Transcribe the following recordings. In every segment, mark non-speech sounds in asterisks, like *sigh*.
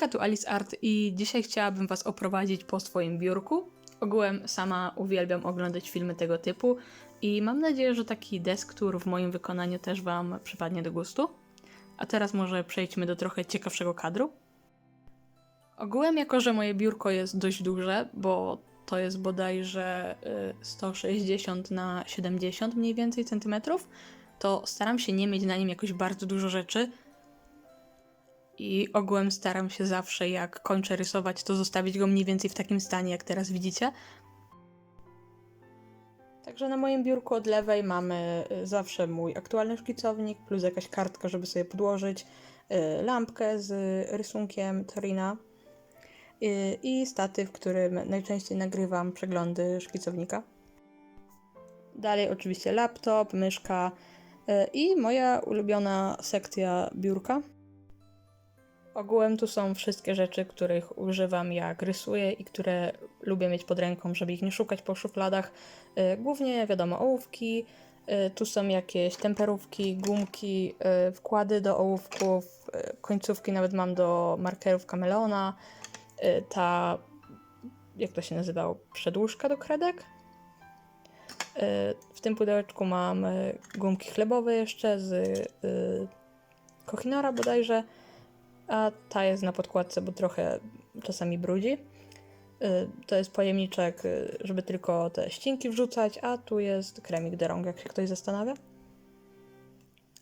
Hejka, tu Alice Art i dzisiaj chciałabym Was oprowadzić po swoim biurku. Ogółem sama uwielbiam oglądać filmy tego typu i mam nadzieję, że taki desktop w moim wykonaniu też Wam przypadnie do gustu. A teraz może przejdźmy do trochę ciekawszego kadru. Ogółem, jako że moje biurko jest dość duże, bo to jest bodajże y, 160 na 70 mniej więcej centymetrów, to staram się nie mieć na nim jakoś bardzo dużo rzeczy, i ogółem staram się zawsze, jak kończę rysować, to zostawić go mniej więcej w takim stanie, jak teraz widzicie. Także na moim biurku od lewej mamy y, zawsze mój aktualny szkicownik, plus jakaś kartka, żeby sobie podłożyć, y, lampkę z rysunkiem Torina y, i statyw, w którym najczęściej nagrywam przeglądy szkicownika. Dalej oczywiście laptop, myszka i moja ulubiona sekcja biurka. Ogółem tu są wszystkie rzeczy, których używam jak rysuję i które lubię mieć pod ręką, żeby ich nie szukać po szufladach. Y, Głównie wiadomo ołówki, y, tu są jakieś temperówki, gumki, y, wkłady do ołówków, końcówki nawet mam do markerów kameleona, ta, jak to się nazywało, przedłużka do kredek. W tym pudełeczku mam gumki chlebowe jeszcze z Kochinora bodajże, a ta jest na podkładce, bo trochę czasami brudzi. Y, To jest pojemniczek, y, żeby tylko te ścinki wrzucać, a tu jest kremik de rąk, jak się ktoś zastanawia.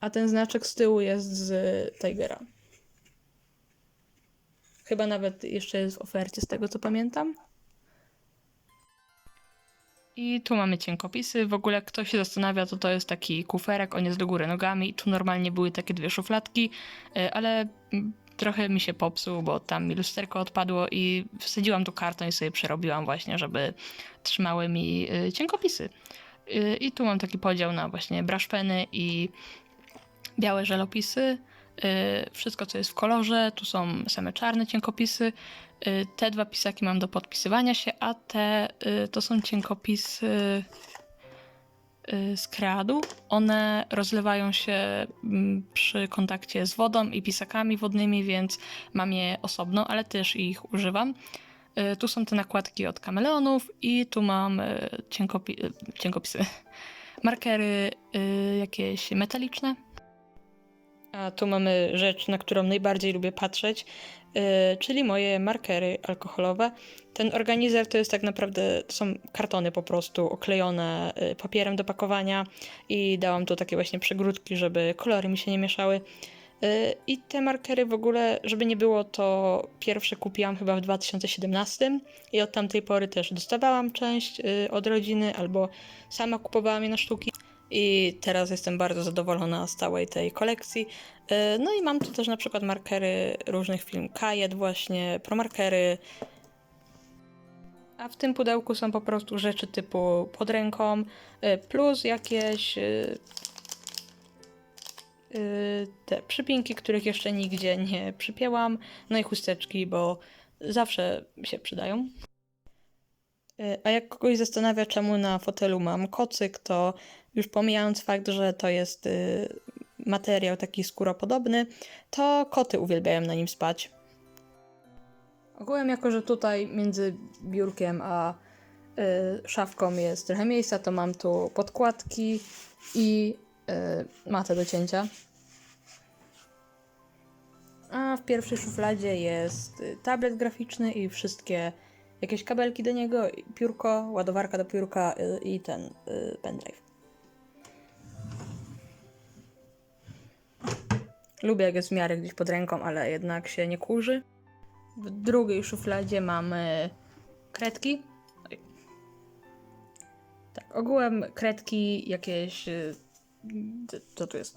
A ten znaczek z tyłu jest z Tigera. Chyba nawet jeszcze jest w ofercie, z tego co pamiętam. I tu mamy cienkopisy. W ogóle ktoś się zastanawia, to to jest taki kuferek, on jest do góry nogami tu normalnie były takie dwie szufladki, y, ale trochę mi się popsuł, bo tam mi lusterko odpadło i wsadziłam tu karton i sobie przerobiłam właśnie, żeby trzymały mi y, cienkopisy. Y, I tu mam taki podział na właśnie brushpeny i białe żelopisy. Y, Wszystko, co jest w kolorze, tu są same czarne cienkopisy. Te dwa pisaki mam do podpisywania się, a te to są cienkopisy y, z kreadu. One rozlewają się mm, przy kontakcie z wodą i pisakami wodnymi, więc mam je osobno, ale też ich używam. Y, Tu są te nakładki od kameleonów i tu mam y, cienkopi- y, cienkopisy, *laughs* markery y, jakieś metaliczne. A tu mamy rzecz, na którą najbardziej lubię patrzeć, yy, czyli moje markery alkoholowe. Ten organizer to jest tak naprawdę, są kartony po prostu oklejone yy, papierem do pakowania i dałam tu takie właśnie przegródki, żeby kolory mi się nie mieszały. Yy, I te markery w ogóle, żeby nie było, to pierwsze kupiłam chyba w 2017 i od tamtej pory też dostawałam część yy, od rodziny albo sama kupowałam je na sztuki. I teraz jestem bardzo zadowolona z całej tej kolekcji. Yy, No i mam tu też na przykład markery różnych firm. Kajet właśnie, promarkery. A w tym pudełku są po prostu rzeczy typu pod ręką, yy, plus jakieś yy, te przypinki, których jeszcze nigdzie nie przypięłam. No i chusteczki, bo zawsze się przydają. Yy, A jak kogoś zastanawia, czemu na fotelu mam kocyk, to już pomijając fakt, że to jest y, materiał taki skóropodobny, to koty uwielbiają na nim spać. Ogółem, jako że tutaj między biurkiem a y, szafką jest trochę miejsca, to mam tu podkładki i y, matę do cięcia. A w pierwszej szufladzie jest tablet graficzny i wszystkie jakieś kabelki do niego, piórko, ładowarka do piórka y, i ten y, pendrive. Lubię jak jest w miarę gdzieś pod ręką, ale jednak się nie kurzy. W drugiej szufladzie mamy kredki. Tak, ogółem kredki, jakieś. y, Co tu jest?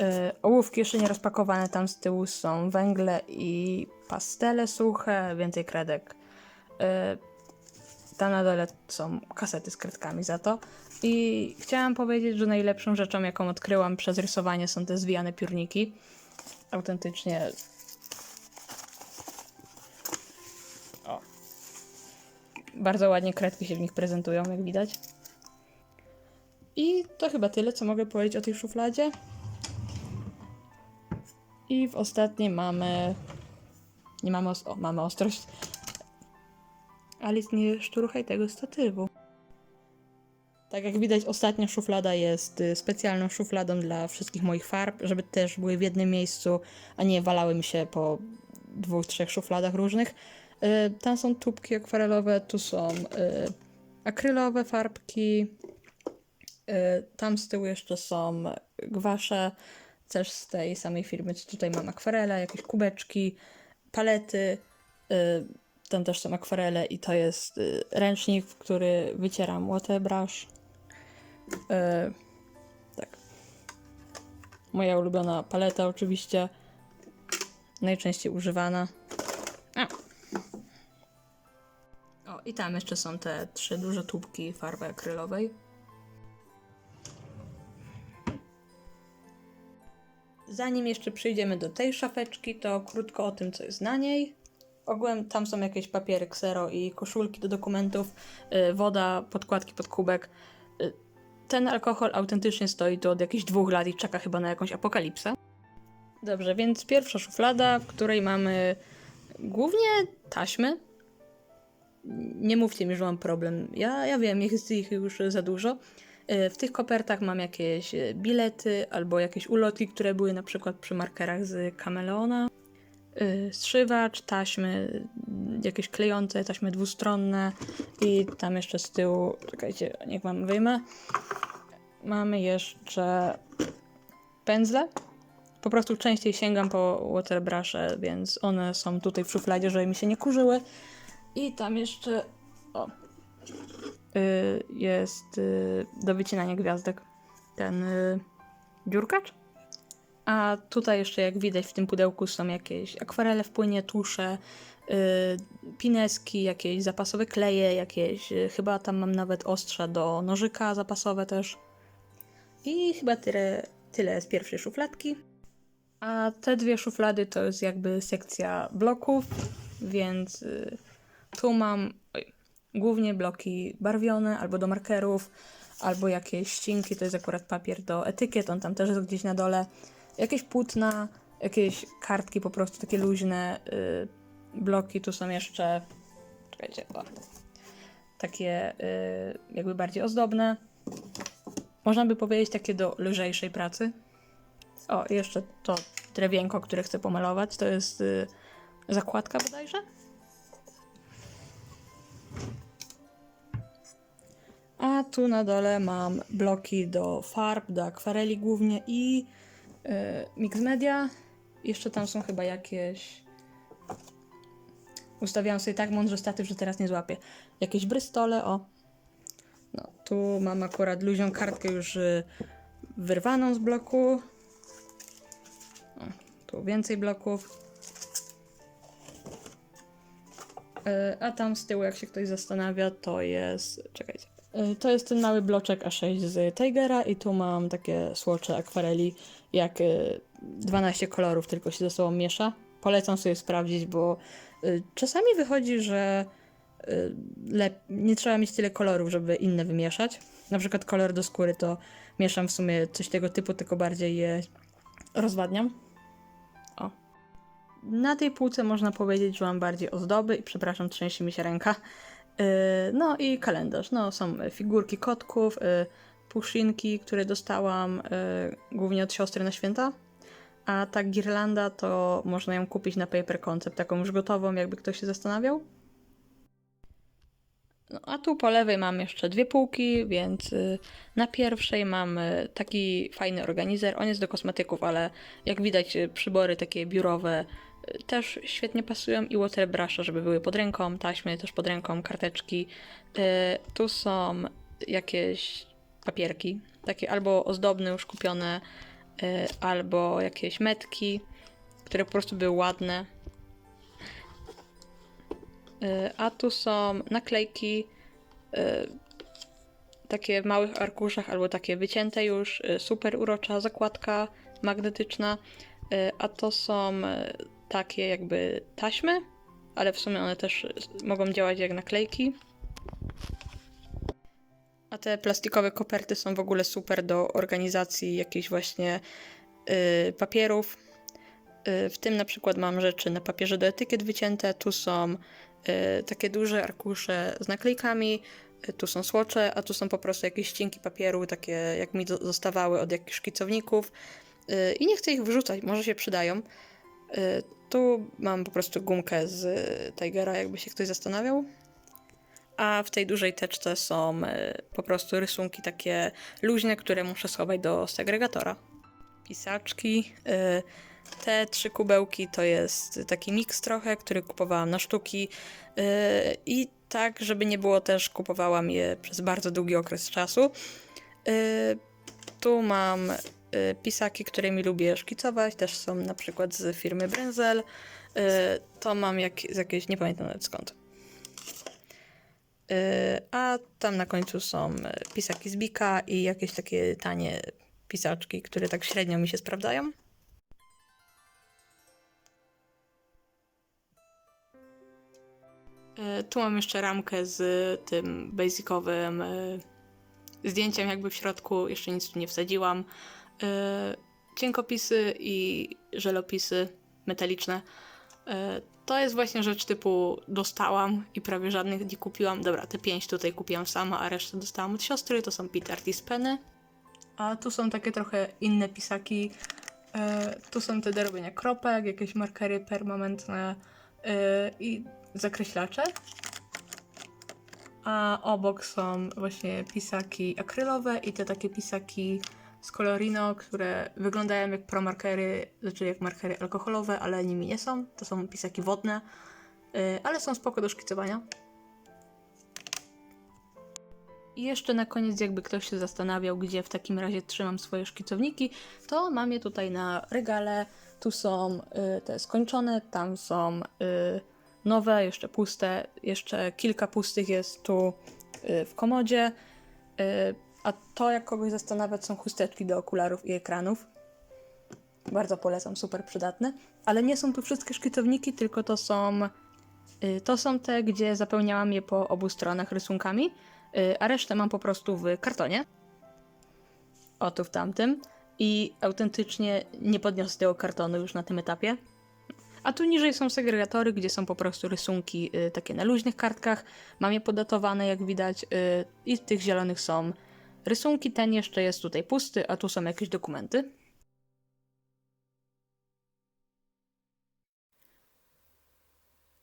Y, Ołówki jeszcze nie rozpakowane, tam z tyłu są węgle i pastele suche, więcej kredek. Y, Tam na dole są kasety z kredkami za to. I chciałam powiedzieć, że najlepszą rzeczą, jaką odkryłam przez rysowanie, są te zwijane piórniki. Autentycznie. O. Bardzo ładnie kredki się w nich prezentują, jak widać. I to chyba tyle, co mogę powiedzieć o tej szufladzie. I w ostatniej mamy nie mamy, os- o, mamy ostrość. Alice, nie szturchaj tego statywu. Tak jak widać, ostatnia szuflada jest y, specjalną szufladą dla wszystkich moich farb, żeby też były w jednym miejscu, a nie walały mi się po dwóch, trzech szufladach różnych. Y, Tam są tubki akwarelowe, tu są y, akrylowe farbki. Tam z tyłu jeszcze są gwasze, też z tej samej firmy, co tutaj mam akwarele, jakieś kubeczki, palety. Tam też są akwarele i to jest y, ręcznik, w który wycieram waterbrush. Y, Tak. Moja ulubiona paleta oczywiście. Najczęściej używana. A. O, i tam jeszcze są te trzy duże tubki farby akrylowej. Zanim jeszcze przejdziemy do tej szafeczki, to krótko o tym, co jest na niej. Ogółem tam są jakieś papiery ksero i koszulki do dokumentów, y, woda, podkładki pod kubek. Y, ten alkohol autentycznie stoi tu od jakichś dwóch lat i czeka chyba na jakąś apokalipsę. Dobrze, więc pierwsza szuflada, w której mamy głównie taśmy. Nie mówcie mi, że mam problem. Ja, ja wiem, jest ich już za dużo. Y, W tych kopertach mam jakieś bilety albo jakieś ulotki, które były na przykład przy markerach z kameleona. Y, Strzywacz, taśmy, jakieś klejące, taśmy dwustronne i tam jeszcze z tyłu, czekajcie, niech wam wyjmę. Mamy jeszcze pędzle. Po prostu częściej sięgam po waterbrusze, więc one są tutaj w szufladzie, żeby mi się nie kurzyły. I tam jeszcze o, y, jest y, do wycinania gwiazdek ten y, dziurkacz. A tutaj jeszcze, jak widać, w tym pudełku są jakieś akwarele w płynie, tusze, y, pineski, jakieś zapasowe kleje, jakieś, y, chyba tam mam nawet ostrza do nożyka zapasowe też. I chyba tyle, tyle z pierwszej szufladki. A te dwie szuflady to jest jakby sekcja bloków, więc y, tu mam oj, głównie bloki barwione albo do markerów, albo jakieś ścinki, to jest akurat papier do etykiet, on tam też jest gdzieś na dole. Jakieś płótna, jakieś kartki po prostu takie luźne, y, bloki, tu są jeszcze, czekajcie, o, takie y, jakby bardziej ozdobne. Można by powiedzieć takie do lżejszej pracy. O, jeszcze to drewienko, które chcę pomalować, to jest y, zakładka bodajże? A tu na dole mam bloki do farb, do akwareli głównie i mix media. Jeszcze tam są chyba jakieś. Ustawiałam sobie tak mądrze statyw, że teraz nie złapię. Jakieś brystole, o. No, tu mam akurat luźną kartkę już y, wyrwaną z bloku. O, tu więcej bloków. Y, A tam z tyłu, jak się ktoś zastanawia, to jest. Czekajcie. Y, To jest ten mały bloczek A6 z Tigera i tu mam takie słocze akwareli, jak y, 12 kolorów tylko się ze sobą miesza. Polecam sobie sprawdzić, bo y, czasami wychodzi, że y, nie trzeba mieć tyle kolorów, żeby inne wymieszać. Na przykład kolor do skóry to mieszam w sumie coś tego typu, tylko bardziej je rozwadniam. O. Na tej półce można powiedzieć, że mam bardziej ozdoby i przepraszam, trzęsie mi się ręka. No i kalendarz. No, są figurki kotków, puszynki, które dostałam yy, głównie od siostry na święta. A ta girlanda to można ją kupić na Paper Concept, taką już gotową, jakby ktoś się zastanawiał. No, a tu po lewej mam jeszcze dwie półki, więc y, na pierwszej mam y, taki fajny organizer. On jest do kosmetyków, ale jak widać, y, przybory takie biurowe też świetnie pasują i waterbrushe, żeby były pod ręką, taśmy też pod ręką, karteczki. Tu są jakieś papierki, takie albo ozdobne, już kupione, y, albo jakieś metki, które po prostu były ładne. Y, A tu są naklejki, y, takie w małych arkuszach albo takie wycięte już, super urocza zakładka magnetyczna, a to są takie jakby taśmy, ale w sumie one też mogą działać jak naklejki. A te plastikowe koperty są w ogóle super do organizacji jakichś właśnie y, papierów. Y, W tym na przykład mam rzeczy na papierze do etykiet wycięte, tu są y, takie duże arkusze z naklejkami, y, tu są słocze, a tu są po prostu jakieś ścinki papieru, takie jak mi zostawały od jakichś szkicowników. Y, I nie chcę ich wyrzucać, może się przydają. Y, Tu mam po prostu gumkę z Tigera, jakby się ktoś zastanawiał. A w tej dużej teczce są y, po prostu rysunki takie luźne, które muszę schować do segregatora. Pisaczki. y, Te trzy kubełki to jest taki miks trochę, który kupowałam na sztuki. y, I tak, żeby nie było też, kupowałam je przez bardzo długi okres czasu. Tu mam pisaki, którymi lubię szkicować. Też są na przykład z firmy Brenzel. To mam jak, z jakiejś, nie pamiętam nawet skąd. Y, A tam na końcu są y, pisaki z Bika i jakieś takie tanie pisaczki, które tak średnio mi się sprawdzają. Y, Tu mam jeszcze ramkę z tym basicowym zdjęciem jakby w środku. Jeszcze nic tu nie wsadziłam. Cienkopisy i żelopisy metaliczne. To jest właśnie rzecz typu dostałam i prawie żadnych nie kupiłam. Dobra, te pięć tutaj kupiłam sama, a resztę dostałam od siostry. To są Pit Artist Penny. A tu są takie trochę inne pisaki. E, tu są te do robienia kropek, jakieś markery permanentne e, i zakreślacze. A obok są właśnie pisaki akrylowe i te takie pisaki z Colorino, które wyglądają jak promarkery, znaczy jak markery alkoholowe, ale nimi nie są. To są pisaki wodne, e, ale są spoko do szkicowania. I jeszcze na koniec, jakby ktoś się zastanawiał, gdzie w takim razie trzymam swoje szkicowniki, to mam je tutaj na regale. Tu są y, te skończone, tam są y, nowe, jeszcze puste, jeszcze kilka pustych jest tu y, w komodzie. A to, jak kogoś zastanawia, są chusteczki do okularów i ekranów. Bardzo polecam, super przydatne. Ale nie są tu wszystkie szkicowniki, tylko to są Y, To są te, gdzie zapełniałam je po obu stronach rysunkami, y, a resztę mam po prostu w kartonie. O, tu w tamtym. I autentycznie nie podniosę tego kartonu już na tym etapie. A tu niżej są segregatory, gdzie są po prostu rysunki y, takie na luźnych kartkach. Mam je podatowane, jak widać. I tych zielonych są rysunki. Ten jeszcze jest tutaj pusty, a tu są jakieś dokumenty.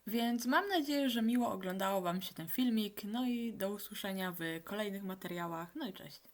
Więc mam nadzieję, że miło oglądało Wam się ten filmik. No i do usłyszenia w kolejnych materiałach. No i cześć.